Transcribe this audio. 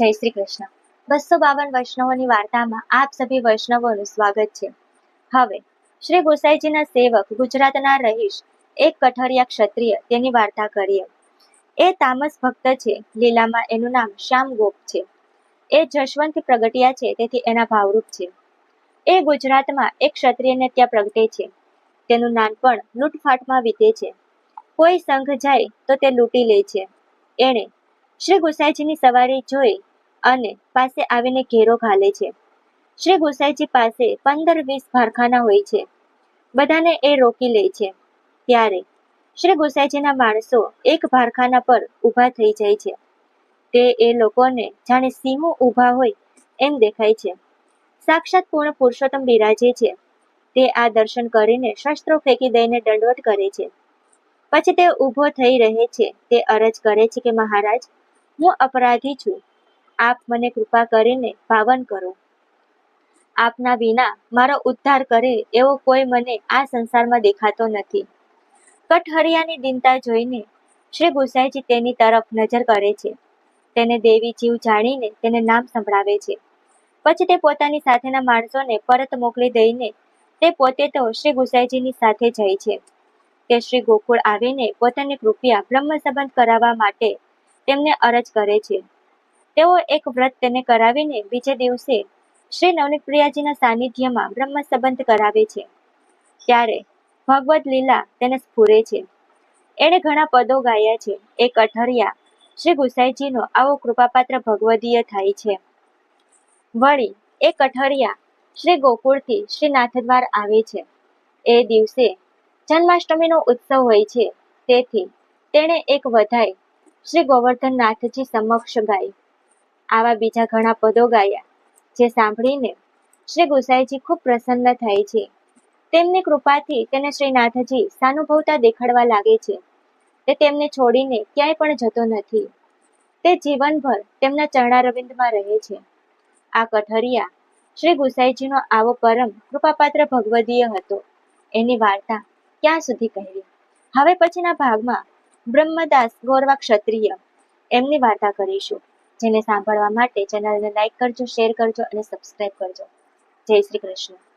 જય શ્રી કૃષ્ણ. બસો બાવન વૈષ્ણવોની વાર્તામાં આપ સભી વૈષ્ણવોનું સ્વાગત છે. હવે, શ્રી ગોસાઈજીના સેવક, ગુજરાતના રહીશ, એક કઠરિયા ક્ષત્રિય, તેની વાર્તા કરીએ. એ તામસ ભક્ત છે, લીલામાં એનું નામ શ્યામ ગોપ છે. એ જશવંત પ્રગટિયા છે, તેથી એના ભાવરૂપ છે. એ ગુજરાતમાં એક ક્ષત્રિયને ત્યાં પ્રગટે છે. તેનું નાનપણ લૂંટફાટમાં વીતે છે. કોઈ સંઘ જાય તો તે લૂંટી લે છે. એણે શ્રી ગુસાઈજીની સવારી જોઈ અને પાસે આવીને ઘેરો ઘાલે છે. શ્રી ગોસાઈજી પાસે પંદર વીસ ભારખાના હોય છે. બધાને એ રોકી લે છે. ત્યારે શ્રી ગોસાઈજીના માણસો એક ભારખાના પર ઊભા થઈ જાય છે. તે એ લોકોને જાણે સીમો ઊભા હોય એમ દેખાય છે. સાક્ષાત પૂર્ણ પુરુષોત્તમ બિરાજે છે. તે આ દર્શન કરીને શસ્ત્રો ફેંકી દઈને દંડવટ કરે છે. પછી તે ઊભો થઈ રહે છે. તે અરજ કરે છે કે મહારાજ, હું અપરાધી છું. આપ મને કૃપા કરીને પાવન કરો. આપના વિના મારો ઉદ્ધાર કરે એવો કોઈ મને આ સંસારમાં દેખાતો નથી. કઠહરિયાની દિનતા જોઈને શ્રી ગુસાઈજી તેની તરફ નજર કરે છે. તેને દેવી જીવ જાણીને તેને નામ સંભળાવે છે. પછી તે પોતાની સાથેના માણસોને પરત મોકલી દઈને તે પોતે તો શ્રી ગુસાઈજીની સાથે જાય છે. તે શ્રી ગોકુળ આવીને પોતાની કૃપયા બ્રહ્મ સંબંધ કરાવવા માટે તેમને અરજ કરે છે. તેઓ એક વ્રત તેને કરાવીને બીજે દિવસે શ્રી નવનીત પ્રિયાજીના સાનિધ્યમાં બ્રહ્મ સંબંધ કરાવે છે. ત્યારે ભગવદ લીલા તેને સ્ફુરે છે. એણે ઘણા પદો ગાયા છે. એ કઠરિયા શ્રી ગુસાઈજીનો આવો કૃપાપાત્ર ભગવદીય થાય છે. વળી એ કઠરિયા શ્રી ગોકુળથી શ્રી નાથદ્વાર આવે છે. એ દિવસે જન્માષ્ટમીનો ઉત્સવ હોય છે. તેથી તેણે એક વધાઈ શ્રી ગોવર્ધન નાથજી સમક્ષ ગાઈ આવા બીજા ઘણા પદો ગાયા, જે સાંભળીને શ્રી ગુસાઈજી ખૂબ પ્રસન્ન થાય છે. તેમની કૃપાથી તેને શ્રીનાથજી સાનુભવતા દેખાડવા લાગે છે. તે તેમને છોડીને ક્યાંય પણ જતો નથી. તે જીવનભર તેમના ચરણારવિંદમાં રહે છે. આ કઠરિયા શ્રી ગુસાઈજીનો આવો પરમ કૃપાપાત્ર ભગવદીય હતો. એની વાર્તા ક્યાં સુધી કહેવી હવે પછીના ભાગમાં બ્રહ્મદાસ ગોરવા ક્ષત્રિય એમની વાર્તા કરીશું. જેને સાંભળવા માટે ચેનલને લાઈક કરજો શેર કરજો અને સબસ્ક્રાઈબ કરજો. જય શ્રી કૃષ્ણ.